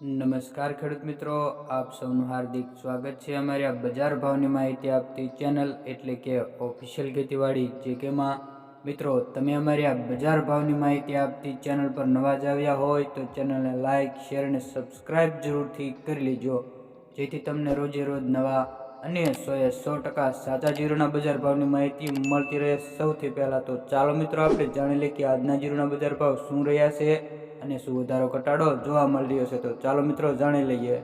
નમસ્કાર ખેડૂત મિત્રો, આપ સૌનું હાર્દિક સ્વાગત છે. અમારી આ બજાર ભાવની માહિતી આપતી ચેનલ એટલે કે ઓફિશિયલ ખેતીવાડી, જે કેમાં મિત્રો, તમે અમારી આ બજાર ભાવની માહિતી આપતી ચેનલ પર નવા જ આવ્યા હોય તો ચેનલને લાઇક શેર અને સબસ્ક્રાઈબ જરૂરથી કરી લેજો. જેથી તમને રોજે રોજ નવા અને સોએ સો ટકા સાચા જીરુના બજાર ભાવની માહિતી મળતી રહે સૌથી પહેલાં તો ચાલો મિત્રો આપણે જાણી લઈએ કે આજના જીરુના બજાર ભાવ શું રહ્યા છે અને શું વધારો ઘટાડો જોવા મળી રહ્યો છે. તો ચાલો મિત્રો જાણી લઈએ.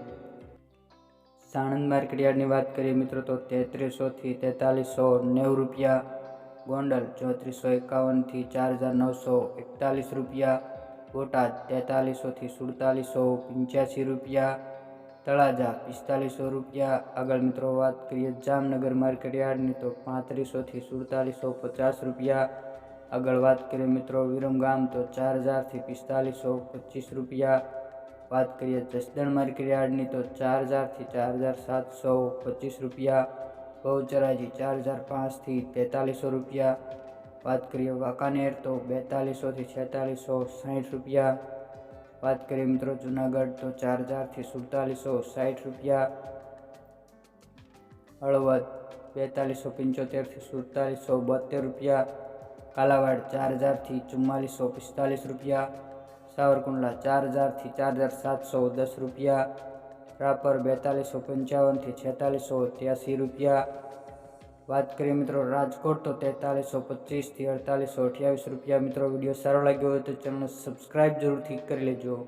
સાણંદ માર્કેટયાર્ડની વાત કરીએ મિત્રો તો તેત્રીસોથી તેતાલીસો નેવું રૂપિયા, ગોંડલ ચોત્રીસો એકાવનથી ચાર હજાર નવસો એકતાલીસ રૂપિયા, બોટાદ તેતાલીસોથી સુડતાલીસો પંચ્યાસી રૂપિયા તળાજા, પિસ્તાલીસો રૂપિયા. આગળ મિત્રો વાત કરીએ જામનગર માર્કેટયાર્ડની તો પાંત્રીસોથી સુડતાલીસો પચાસ રૂપિયા. આગળ વાત કરીએ મિત્રો વિરમગામ તો ચાર હજારથી પિસ્તાલીસો પચીસ રૂપિયા. વાત કરીએ જસદણ માર્કેટયાર્ડની તો ચાર હજારથી ચાર હજાર સાતસો પચીસ રૂપિયા. બહુચરાજી ચાર હજાર પાંચથી તેતાલીસો રૂપિયા. વાત કરીએ વાંકાનેર, તો બેતાલીસોથી છેતાલીસો સાઠ રૂપિયા. વાત કરીએ મિત્રો, જુનાગઢ તો ચાર હજારથી સુડતાલીસો સાઠ રૂપિયા, હળવદ બેતાલીસો પંચોતેરથી સુડતાલીસો બોતેર રૂપિયા, કાલાવાડ ચાર હજારથી ચુમ્માલીસો પિસ્તાલીસ રૂપિયા, સાવરકુંડલા ચાર હજારથી ચાર હજાર સાતસો દસ રૂપિયા, રાપર બેતાલીસો પંચાવનથી છેતાલીસો ત્યાસી રૂપિયા વાત કરીએ મિત્રો રાજકોટ, તો તેતાલીસો પચીસથી અડતાલીસો અઠ્યાવીસ રૂપિયા. મિત્રો, વીડિયો સારો લાગ્યો હોય તો ચેનલ સબસ્ક્રાઈબ જરૂરથી કરી લેજો.